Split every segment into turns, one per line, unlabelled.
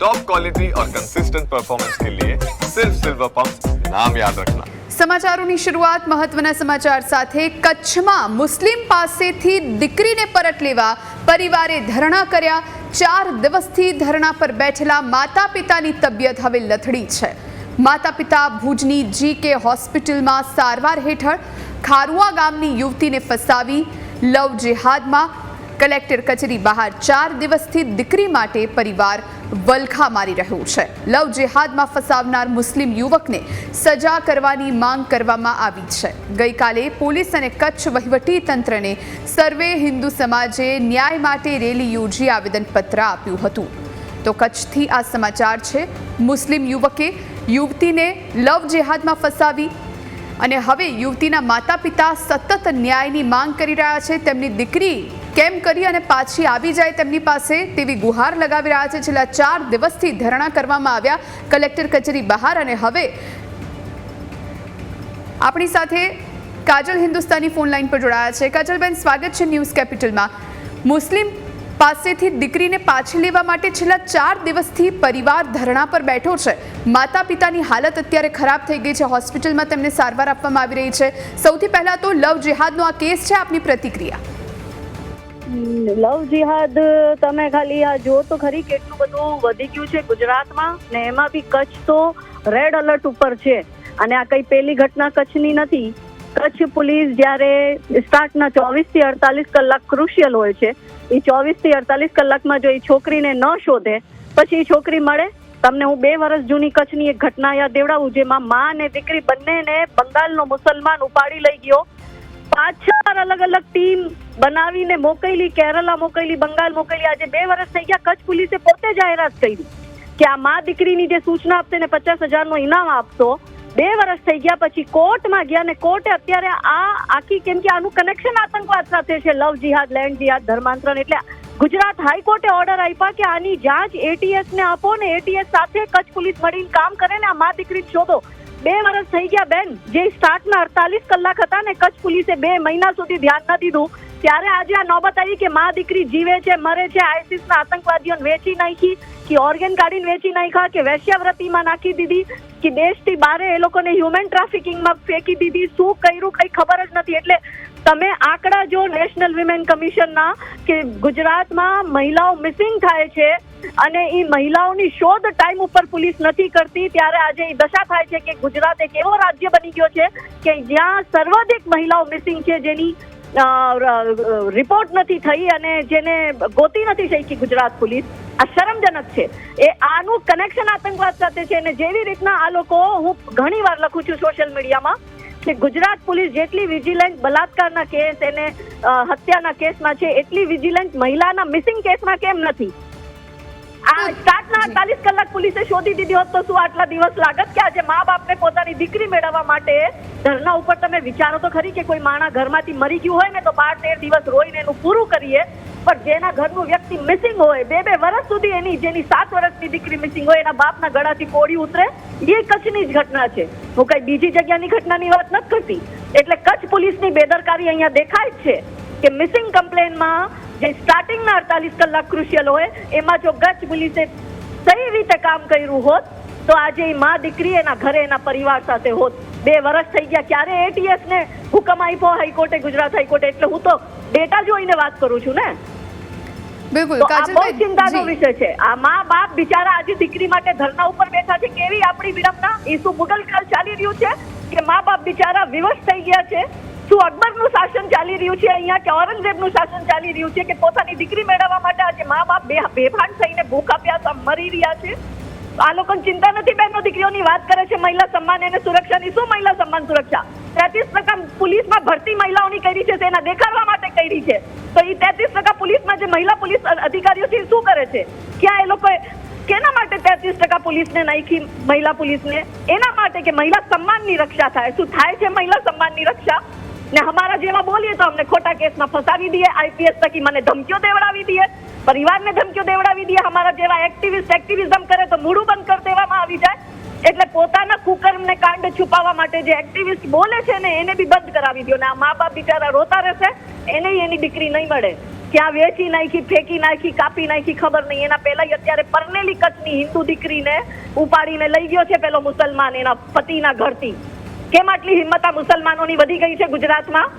Top quality और consistent performance के लिए सिर्फ सिल्वर पंप नाम याद रखना
સમાચારોની શરૂઆત મહત્વના સમાચાર સાથે કચ્છમાં મુસ્લિમ પાસેથી દીકરીને પરત લેવા પરિવારે ધરણા કર્યા ચાર દિવસથી ધરણા પર બેઠેલા માતા પિતાની તબિયત હવે લથડી છે માતા પિતા ભુજની જી કે હોસ્પિટલમાં સારવાર હેઠળ ખારુઆ ગામની યુવતીને ફસાવી લવ જેહાદમાં કલેક્ટર કચેરી બહાર ચાર દિવસથી દીકરી માટે પરિવાર વલખા મારી રહ્યું છે. લવ જેહાદમાં ફસાવનાર મુસ્લિમ યુવકને સજા કરવાની માંગ કરવામાં આવી છે. ગઈકાલે પોલીસ અને કચ્છ વહીવટી તંત્રને સર્વે હિન્દુ સમાજે ન્યાય માટે રેલી યોજી આવેદનપત્ર આપ્યું હતું. તો કચ્છથી આ સમાચાર છે. મુસ્લિમ યુવકે યુવતીને લવ જેહાદમાં ફસાવી અને હવે યુવતીના માતા પિતા સતત ન્યાયની માંગ કરી રહ્યા છે. તેમની દીકરી કેમ કરી અને પાછી આવી જાય તેમની પાસે તેવી ગુહાર લગાવી રહ્યા છે. છેલ્લા ચાર દિવસથી ધરણા કરવામાં આવ્યા. કલેક્ટર કચેરી બહાર અને હવે આપણી સાથે કાજલ હિન્દુસ્તાની ફોન લાઈન પર જોડાયા છે. કાજલબેન, સ્વાગત છે ન્યૂઝ કેપિટલમાં. મુસ્લિમ પાસેથી દીકરીને પાછી લેવા માટે છેલ્લા ચાર દિવસથી પરિવાર ધરણા પર બેઠો છે. માતા પિતાની હાલત અત્યારે ખરાબ થઈ ગઈ છે. હોસ્પિટલમાં તેમને સારવાર આપવામાં આવી રહી છે. સૌથી પહેલાં તો લવ જેહાદનો આ કેસ છે. આપની પ્રતિક્રિયા.
લવ જિહાદ, તમે ખાલી આ જો તો ખરી કેટલું બધું વધી ગયું છે ગુજરાતમાં. ને એમાં બી કચ્છ તો રેડ અલર્ટ ઉપર છે. અને આ કઈ પહેલી ઘટના કચ્છની નથી. કચ્છ પોલીસ જ્યારે સ્ટાર્ટના ચોવીસથી અડતાલીસ કલાક ક્રુશિયલ હોય છે. એ ચોવીસથી અડતાલીસ કલાકમાં જો એ છોકરીને ન શોધે, પછી એ છોકરી મળે. તમને હું બે વર્ષ જૂની કચ્છની એક ઘટના યાદ દેવડાવું, જેમાં મા અને દીકરી બંનેને બંગાળનો મુસલમાન ઉપાડી લઈ ગયો. પાછળ અલગ અલગ ટીમ બનાવીને મોકલી, કેરલા મોકલી, બંગાળ મોકલી. આજે બે વર્ષ થઈ ગયા કચ્છ પોલીસે પોતે જાહેરાત કરી કે આ મા દીકરીની જે સૂચના આપશે ને પચાસ હજારનો ઇનામ આપશો, બે વર્ષ થઈ ગયા પછી કોર્ટમાં ગયા ને કોર્ટે અત્યારે આ આખી કેમ કે આનું કનેક્શન આતંકવાદ સાથે છે, લવ જિહાદ, લેન્ડ જિહાદ, ધર્માંતરણ. એટલે ગુજરાત હાઈકોર્ટે ઓર્ડર આપ્યા કે આની જાંચ એટીએસ ને આપો ને એટીએસ સાથે કચ્છ પોલીસ મળીને કામ કરે ને આ મા દીકરી શોધો. બે વર્ષ થઈ ગયા બેન. જે સ્ટાર્ટના અડતાલીસ કલાક હતા ને કચ્છ પોલીસે બે મહિના સુધી ધ્યાન ન દીધું, ત્યારે આજે આ નોબત આવી કે મા દીકરી જીવે છે, મરે છે, આઈસીસના આતંકવાદીઓને વેચી નાખી, કે ઓર્ગન કાઢીને વેચી નાખ્યા, કે વેશ્યાવ્રતિમાં નાખી દીધી, કે દેશથી બારે એ લોકોને હ્યુમન ટ્રાફિકિંગમાં ફેંકી દીધી, શું કર્યું કઈ ખબર જ નથી. એટલે તમે આંકડા જો નેશનલ વિમેન કમિશનના કે ગુજરાતમાં મહિલાઓ મિસિંગ થાય છે અને એ મહિલાઓની શોધ ટાઈમ ઉપર પોલીસ નથી કરતી, ત્યારે આજે એ દશા થાય છે કે ગુજરાત એક એવો રાજ્ય બની ગયો છે કે જ્યાં સર્વાધિક મહિલાઓ મિસિંગ છે, જેની રિપોર્ટ નથી થઈ અને જેને ગોતી નથી શકી ગુજરાત પોલીસ આ શરમજનક છે. એ આનું કનેક્શન આતંકવાદ સાથે છે અને જેવી રીતના આ લોકો હું ઘણી વાર લખું છું સોશિયલ મીડિયામાં કે ગુજરાત પોલીસ જેટલી વિજિલન્ટ બલાત્કારના કેસ એને હત્યાના કેસમાં છે એટલી વિજિલન્ટ મહિલાના મિસિંગ કેસમાં કેમ નથી? આ સ્ટાર્ટના અડતાલીસ કલાક પોલીસે શોધી દીધી હોત તો શું આટલા દિવસ લાગત કે આજે મા બાપને પોતાની દીકરી મેળવવા માટે ધરના ઉપર તમે વિચારો તો ખરી કે કોઈ માણા ઘરમાંથી મરી ગયું હોય ને તો બાર તેર દિવસ રોઈને એનું પૂરું કરીએ પણ જેના ઘરનું વ્યક્તિ મિસિંગ હોય, બે બે વર્ષ સુધી એની જેની સાત વર્ષની દીકરી મિસિંગ હોય, એના બાપના ગળાથી કોળી ઉતરે, એ કચ્છની જ ઘટના છે. હું કઈ બીજી જગ્યાની ઘટનાની વાત નથી કરતી. એટલે કચ્છ પોલીસની બેદરકારી અહીંયા દેખાય જ છે કે મિસિંગ કમ્પ્લેનમાં જે સ્ટાર્ટિંગના અડતાલીસ કલાક ક્રુશિયલ હોય, એમાં જો કચ્છ પોલીસે સહી રીતે કામ કર્યું હોત, તો આજે એ મા દીકરી એના ઘરે એના પરિવાર સાથે હોત. બે વર્ષ થઈ ગયા, ક્યારે એટીએસ ને હુકમ આપ્યો? હાઈકોર્ટે, ગુજરાત હાઈકોર્ટે. એટલે હું તો ડેટા જોઈને વાત કરું છું ને.
બિલકુલ કાજલબેન
ચિંતાનો વિષય છે. આ મા બાપ બિચારા આજે દીકરી માટે ધરના ઉપર બેઠા છે. કેવી આપણી વિડંબના એ શું મુગલ કાળ ચાલી રહ્યું છે કે મા બાપ બિચારા વિવશ થઈ ગયા છે? શું અકબરનું શાસન ચાલી રહ્યું છે? અહીંયા કે ઔરંગઝેબનું શાસન ચાલી રહ્યું છે કે પોતાની દીકરી મેળવવા માટે આજે મા બાપ બેભાન થઈને ભૂખા પ્યાસા મરી રહ્યા છે? આ લોકોને ચિંતા નથી બહેનો દીકરીઓની વાત કરે છે મહિલા સન્માન અને સુરક્ષાની. શું મહિલા સન્માન સુરક્ષા? તેત્રીસ ટકા પોલીસમાં ભરતી મહિલાઓની કરી છે તેના દેખાડવા કરી છે. તો એ તેત્રીસ ટકા પોલીસમાં જે મહિલા પોલીસ અધિકારીઓ છે શું કરે છે? ક્યાં એ લોકોએ, કેના માટે તેત્રીસ ટકા પોલીસને નાખી મહિલા પોલીસને? એના માટે કે મહિલા સન્માનની રક્ષા થાય? શું થાય છે મહિલા સન્માનની રક્ષા? ને અમારા જેવા બોલીએ તો અમને ખોટા કેસમાં ફસાવી દઈએ, આઈપીએસ તકી મને ધમકીઓ દેવડાવી દઈએ, પરિવારને ધમકીઓ દેવડાવી દઈએ, અમારા જેવા એક્ટિવિસ્ટ એક્ટિવિઝમ કરે તો મૂડું બંધ કરી દેવામાં આવી જાય. એટલે પોતાના કુકર્મને કાંડ છુપાવવા માટે જે એક્ટિવિસ્ટ બોલે છે ને, એને બી બંધ કરાવી દો ને. આ મા બાપ બિચારા રોતા રહેશે એને એની દીકરી નહીં મળે. ક્યાં વેચી નાખી, ફેંકી નાખી, કાપી નાખી ખબર નહીં. એના પહેલા અત્યારે પરનેલી કચ્છની હિન્દુ દીકરીને ઉપાડીને લઈ ગયો છે પેલો મુસલમાન એના પતિના ઘરથી. કેમ આટલી હિંમત આ મુસલમાનોની વધી ગઈ છે ગુજરાતમાં?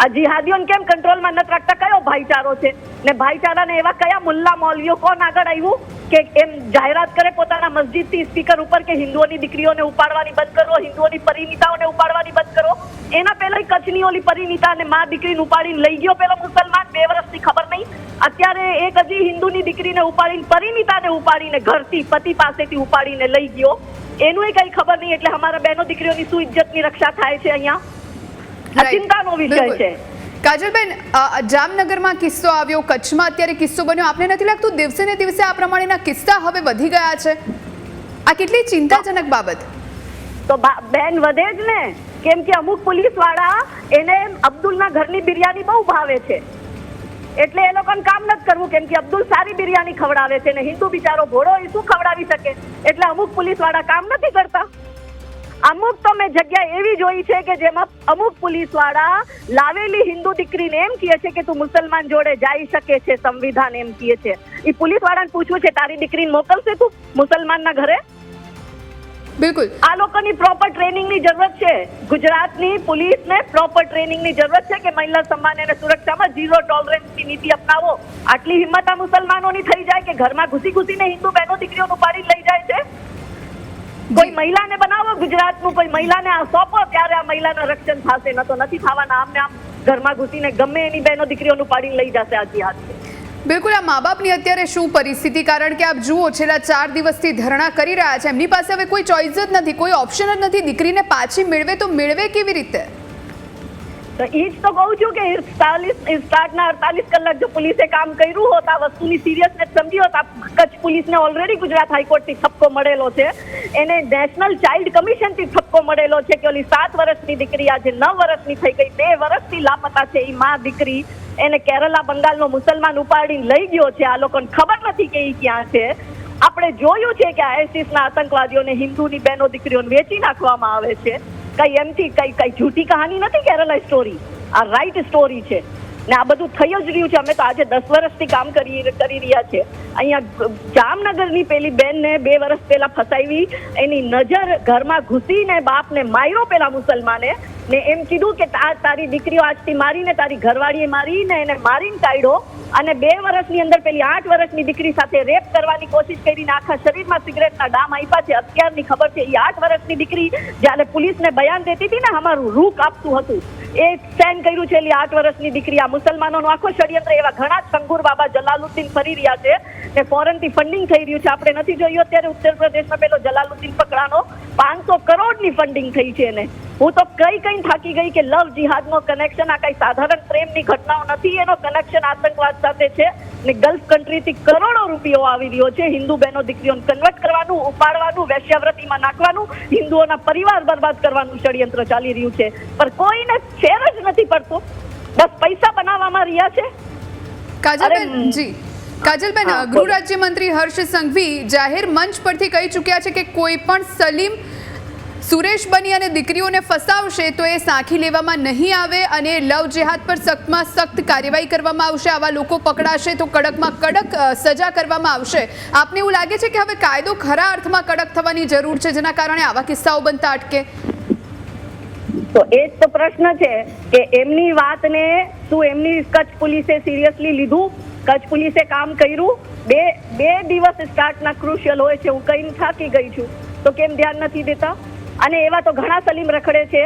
આ જિહાદીઓને કેમ કંટ્રોલમાં નથી રાખતા? કયો ભાઈચારો છે? ને ભાઈચારાને એવા કયા મુલ્લા મૌલવીઓ કોણ આગળ આવ્યું કે એમ જાહેરાત કરે પોતાના મસ્જિદથી સ્પીકર ઉપર કે હિન્દુઓની દીકરીઓને ઉપાડવાની બંધ કરો, હિન્દુઓની પરિણીતાઓને ઉપાડવાની બંધ કરો? એના પહેલા કચ્છની ઓલી પરિણીતા અને મા દીકરીને ઉપાડીને લઈ ગયો પેલો મુસલમાન? બે વર્ષથી ખબર નહીં. અત્યારે એક હજી હિન્દુની દીકરીને ઉપાડીને પરિણીતાને ઉપાડીને ઘરથી પતિ પાસેથી ઉપાડીને લઈ ગયો. એનું કઈ ખબર નહીં, એટલે અમારા બહેનો દીકરીઓની શું ઇજ્જતની રક્ષા થાય છે અહીંયા. આ ચિંતાનો વિષય છે.
કાજલબેન જામનગરમાં કિસ્સો આવ્યો કચ્છમાં અત્યારે કિસ્સો બન્યો. આપને નથી લાગતું દિવસે ને દિવસે આ પ્રમાણેના કિસ્સા હવે વધી ગયા છે? આ કેટલી ચિંતાજનક બાબત?
તો બેન વધે જ ને. કેમ કે અમુક પોલીસવાળા એને અબ્દુલના ઘરની બિરયાની બહુ ભાવે છે. એટલે એ લોકોને કામ નથી કરવું. કેમ કે અબ્દુલ સારી બિરયાની ખવડાવે છે ને હિન્દુ બિચારો ઘોડો એ શું ખવડાવી શકે? એટલે અમુક પોલીસવાળા કામ નથી કરતા. અમુક તો મેં જગ્યા એવી જોઈ છે કે જેમાં અમુક પોલીસવાળા લાવેલી હિન્દુ દીકરીને એમ કહે છે કે તું મુસલમાન જોડે જઈ શકે છે સંવિધાન એમ કહે છે. એ પોલીસ વાળાને પૂછવું છે તારી દીકરીને મોકલશે તું મુસલમાનના ઘરે?
બિલકુલ.
આ લોકોની પ્રોપર ટ્રેનિંગની જરૂરત છે. ગુજરાતની પોલીસને પ્રોપર ટ્રેનિંગની જરૂરત છે કે મહિલા સન્માન અને સુરક્ષામાં ઝીરો ટોલરન્સની નીતિ અપનાવો. આટલી હિંમત આ મુસલમાનોની થઈ જાય કે ઘરમાં ઘૂસી ઘૂસીને હિન્દુ બહેનો દીકરીઓનું ઉપાડી લઈ જાય છે? કોઈ મહિલાને બનાવો, ગુજરાતનું કોઈ મહિલાને આ સોંપો, ત્યારે આ મહિલાનું રક્ષણ થશે. ન તો નથી થવાના. આમને આમ ઘરમાં ઘૂસીને ગમે એની બહેનો દીકરીઓનું પાડીને લઈ જશે આ જિહાદ.
બિલકુલ, આ મા બાપની અત્યારે શું પરિસ્થિતિ? કારણ કે આપ જુઓ, છેલ્લા ચાર દિવસથી ધરણા કરી રહ્યા છે. એમની પાસે હવે કોઈ ચોઇસ જ નથી, કોઈ ઓપ્શન જ નથી. દીકરીને પાછી મેળવે તો મેળવે કેવી રીતે?
તો એ જ તો કહું છું કે ચાલીસ સ્ટાર્ટના અડતાલીસ કલાક જો પોલીસે કામ કર્યું હોત, આ વસ્તુની સિરિયસનેસ સમજી હોત, આ કચ્છ પોલીસને ઓલરેડી ગુજરાત હાઈકોર્ટથી ઠપકો મળેલો છે. એને નેશનલ ચાઇલ્ડ કમિશનથી ઠપકો મળેલો છે કે ઓલી સાત વર્ષની દીકરી આજે નવ વર્ષની થઈ ગઈ, બે વર્ષથી લાપતા છે એ મા દીકરી. એને કેરલા બંગાળનો મુસલમાન ઉપાડીને લઈ ગયો છે. આ લોકોને ખબર નથી કે એ ક્યાં છે. આપણે જોયું છે કે આઈસીસના આતંકવાદીઓને હિન્દુની બહેનો દીકરીઓને વેચી નાખવામાં આવે છે. કઈ એમથી કઈ કઈ જૂઠી કહાની નથી કેરલા સ્ટોરી આ રાઈટ સ્ટોરી છે. ને આ બધું થઈ જ રહ્યું છે. અમે તો આજે દસ વર્ષથી કામ કરી કરી રહ્યા છે અહીંયા જામનગરની પેલી બેનને બે વર્ષ પહેલા ફસાવી, એની નજર ઘરમાં ઘૂસીને બાપને માર્યો પેલા મુસલમાને, ને એમ કીધું કે આ તારી દીકરીઓ આજથી મારીને તારી ઘરવાળીએ મારીને એને મારીને કાઢ્યો અને બે વર્ષની અંદર પેલી આઠ વર્ષની દીકરી સાથે રેપ કરવાની કોશિશ કરીને આખા શરીરમાં સિગરેટના ડામ આપ્યા છે. અત્યારની ખબર છે એ આઠ વર્ષની દીકરી જ્યારે પોલીસને બયાન દેતી હતી ને, અમારું રૂ કાપતું હતું. એ સેન કર્યું છે એટલે આઠ વર્ષની દીકરી આ મુસલમાનોનો. આખો ષડયંત્ર એવા ઘણા સંગુર બાબા જલાલુદ્દીન ફરી રહ્યા છે ને ફોરેનથી ફંડિંગ થઈ રહ્યું છે. આપણે નથી જોયું અત્યારે ઉત્તર પ્રદેશમાં પેલો જલાલુદ્દીન પકડાનો. પાંચસો કરોડની ફંડિંગ થઈ છે એને. હું તો કઈ કઈ થાકી ગઈ કે લવ જિહાદનો કનેક્શન આ કઈ સાધારણ પ્રેમની ઘટનાઓ નથી, એનો કનેક્શન આતંકવાદ સાથે છે ને ગલ્ફ કન્ટ્રીથી કરોડો રૂપિયો આવી રહ્યો છે. હિન્દુ બહેનો દીકરીઓને કન્વર્ટ કરવાનું, ઉપાડવાનું વેશ્યાવ્રતિમાં નાખવાનું, હિન્દુઓના પરિવાર બરબાદ કરવાનું ષડયંત્ર ચાલી રહ્યું છે. પણ કોઈને ફેર જ નથી પડતો. બસ પૈસા બનાવવામાં રહ્યા છે.
કાજલબેન જી. કાજલબેન ગૃહ. રાજ્યમંત્રી હર્ષ સંઘવી જાહેર મંચ પરથી કહી ચૂક્યા છે કે કોઈ પણ સલીમ સુરેશ બની અને દીકરીઓને ફસાવશે તો એ સાંખી લેવામાં નહીં આવે અને લવ જેહાદ પર સખ્તમાં સખ્ત કાર્યવાહી કરવામાં આવશે. આવા લોકો પકડાશે તો કડકમાં કડક સજા કરવામાં આવશે. આપને એવું લાગે છે કે હવે કાયદો ખરા અર્થમાં કડક થવાની જરૂર છે જેના કારણે આવા કિસ્સાઓ બનતા અટકે?
તો એ જ તો પ્રશ્ન છે કે એમની વાતને શું એમની કચ્છ પોલીસે સિરિયસલી લીધું? કચ્છ પોલીસે કામ કર્યું? બે બે દિવસ સ્ટાર્ટના ક્રુશિયલ હોય છે, હું કઈ થાકી ગઈ છું. તો કેમ ધ્યાન નથી દેતા? અને એવા તો ઘણા સલીમ રખડે છે,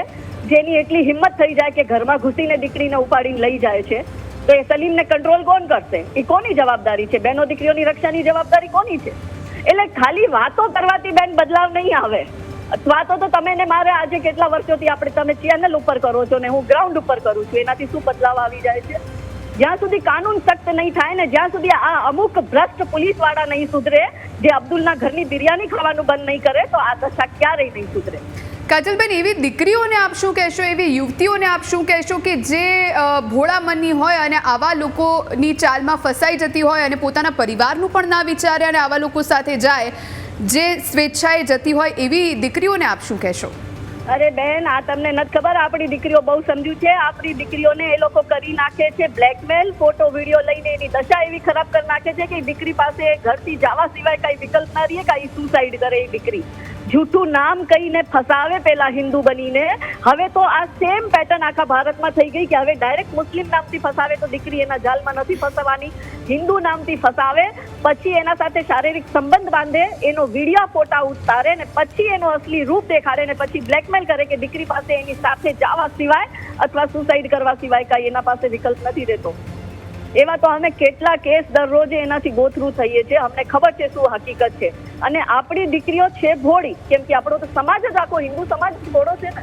જેની એટલી હિંમત થઈ જાય કે ઘરમાં ઘૂસીને દીકરીને ઉપાડીને લઈ જાય છે. તો એ સલીમને કંટ્રોલ કોણ કરશે? એ કોની જવાબદારી છે? બેનો દીકરીઓની રક્ષાની જવાબદારી કોની છે? એટલે ખાલી વાતો કરવાથી બેન બદલાવ નહીં આવે. વાતો તો તમે ને મારે આજે કેટલા વર્ષોથી આપણે તમે ચેનલ ઉપર કરો છો ને હું ગ્રાઉન્ડ ઉપર કરું છું, એનાથી શું બદલાવ આવી જાય છે? જ્યાં સુધી કાનૂન સખ્ત નહીં થાય ને જ્યાં સુધી આ અમુક ભ્રષ્ટ પોલીસવાળા નહીં સુધરે, જે અબ્દુલના ઘરની બિરયાની ખાવાનું બંધ નહીં કરે, તો આ દશા ક્યારેય નહીં સુધરે.
કાજલબેન, એવી દીકરીઓને આપ શું કહેશો? એવી યુવતીઓને આપ શું કહેશો કે જે ભોળા મનની હોય અને આવા લોકોની ચાલમાં ફસાઈ જતી હોય અને પોતાના પરિવારનું પણ ના વિચારે અને આવા લોકો સાથે જાય જે સ્વેચ્છાએ જતી હોય એવી દીકરીઓને આપ શું કહેશો?
અરે બેન, આ તમને નથી ખબર, આપણી દીકરીઓ બહુ સમજ્યું છે. આપણી દીકરીઓને એ લોકો કરી નાખે છે બ્લેકમેલ ફોટો વીડિયો લઈને એની દશા એવી ખરાબ કરી નાખે છે કે દીકરી પાસે ઘરથી જવા સિવાય કઈ વિકલ્પ ના રહીએ કાંઈ સુસાઇડ કરે એ દીકરી. જૂઠું નામ કહીને ફસાવે પેલા હિન્દુ બનીને. હવે તો આ સેમ પેટર્ન આખા ભારતમાં થઈ ગઈ કે હવે ડાયરેક્ટ મુસ્લિમ નામથી ફસાવે તો દીકરી એના જાલમાં નથી ફસાવાની. હિન્દુ નામથી ફસાવે, પછી એના સાથે શારીરિક સંબંધ બાંધે, એનો વીડિયો ફોટા ઉતારે ને પછી એનો અસલી રૂપ દેખાડે ને પછી બ્લેકમેલ કરે કે દીકરી પાસે એની સાથે જવા સિવાય અથવા સુસાઇડ કરવા સિવાય કાંઈ એના પાસે વિકલ્પ નથી રહેતો. એવા તો અમે કેટલા કેસ દરરોજ એનાથી ગોથરું થઈએ છીએ. અમને ખબર છે શું હકીકત છે. અને આપણી દીકરીઓ છે ભોળી. કેમ કે આપણો તો સમાજ જ આખો હિન્દુ સમાજ ભોળો છે ને.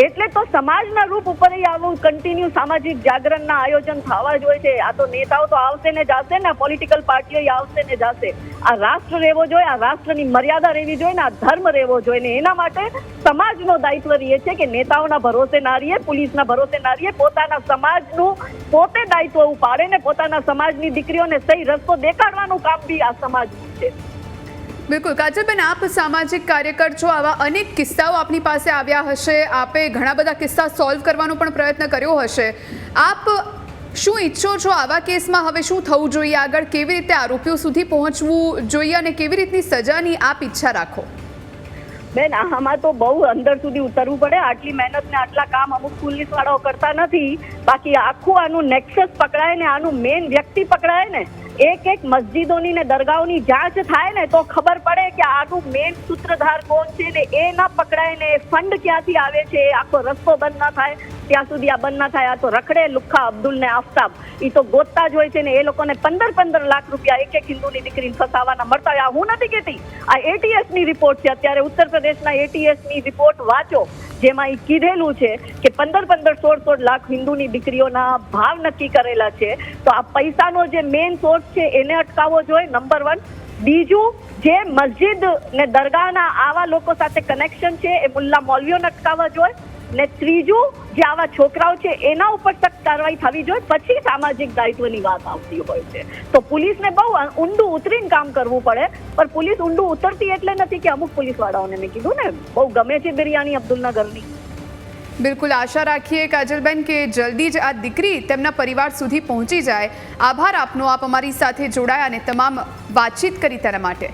એટલે તો સમાજના રૂપ ઉપર આવું કન્ટિન્યુ સામાજિક જાગરણના આયોજન થવા જોઈએ છે. આ તો નેતાઓ તો આવશે ને જાશે ને પોલિટિકલ પાર્ટીઓ આવશે ને જાશે. આ રાષ્ટ્ર રહેવો જોઈએ, આ રાષ્ટ્રની મર્યાદા રહેવી જોઈએ ને, આ ધર્મ રહેવો જોઈએ ને. એના માટે સમાજનો દાયિત્વ રહે છે કે નેતાઓના ભરોસે ના રહીએ પોલીસના ભરોસે ના રહીએ પોતાના સમાજનું પોતે દાયિત્વ ઉપાડે ને, પોતાના સમાજની દીકરીઓને સહી રસ્તો દેખાડવાનું કામ બી આ સમાજનું છે.
બિલકુલ. કાજલબેન, આપ સામાજિક કાર્યકર છો. આવા અનેક કિસ્સાઓ આપની પાસે આવ્યા હશે. આપે ઘણા બધા કિસ્સા સોલ્વ કરવાનો પણ પ્રયત્ન કર્યો હશે. આપ શું ઈચ્છો છો આવા કેસમાં? હવે શું થવું જોઈએ? આગળ કેવી રીતે આરોપીઓ સુધી પહોંચવું જોઈએ અને કેવી રીતની સજાની આપ ઈચ્છા રાખો?
બેન, આમાં તો બહુ અંદર સુધી ઉતરવું પડે. આટલી મહેનત ને આટલા કામ અમુક પોલીસ વાળાઓ કરતા નથી. બાકી આખું આનું નેક્સસ પકડાય ને, આનું મેઇન વ્યક્તિ પકડાય ને, એક એક મસ્જિદોની ને દરગાહોની જાંચ થાય ને, તો ખબર પડે કે આનું મેઇન સૂત્રધાર કોણ છે ને, એ ના પકડાય ને ફંડ ક્યાંથી આવે છે આખો રસ્તો બંધ ના થાય. ત્યાં સુધી આ બંધ ના થાય. આ તો રખડે લુખ્ખા અબ્દુલ ને આફતાબ. એ તો ગોતતા જ હોય છે ને એ લોકોને પંદર પંદર લાખ રૂપિયા એક એક હિન્દુની દીકરીને ફસાવાના મળતા હોય. આ હું નથી કહેતી. આ એટીએસની રિપોર્ટ છે. અત્યારે ઉત્તર પ્રદેશના એટીએસની રિપોર્ટ વાંચો. જેમાં એ કીધેલું છે કે પંદર પંદર સોળ સોળ લાખ હિન્દુની દીકરીઓના ભાવ નક્કી કરેલા છે. તો આ પૈસાનો જે મેઇન સોર્સ છે એને અટકાવવો જોઈએ. નંબર વન બીજું, જે મસ્જિદ ને દરગાહના આવા લોકો સાથે કનેક્શન છે, એ મુલ્લા મૌલવીઓને અટકાવવા જોઈએ. ને ત્રીજું, જે આવા છોકરાઓ છે, એના ઉપર સખત કાર્યવાહી થવી જોઈએ. પછી સામાજિક દાયિત્વની વાત આવતી હોય છે. તો પોલીસને બહુ ઊંડું ઉતરીને કામ કરવું પડે. પણ પોલીસ ઊંડું ઉતરતી એટલે નથી કે અમુક પોલીસવાળાઓને મેં કીધું ને, બહુ ગમે છે બિરયાની અબ્દુલના ઘરની.
બિલકુલ, આશા રાખીએ કાજલબેન કે જલ્દી જ આ દીકરી તેમના પરિવાર સુધી પહોંચી જાય. આભાર આપનો, આપ અમારી સાથે જોડાયા અને તમામ વાતચીત કરી તેના માટે.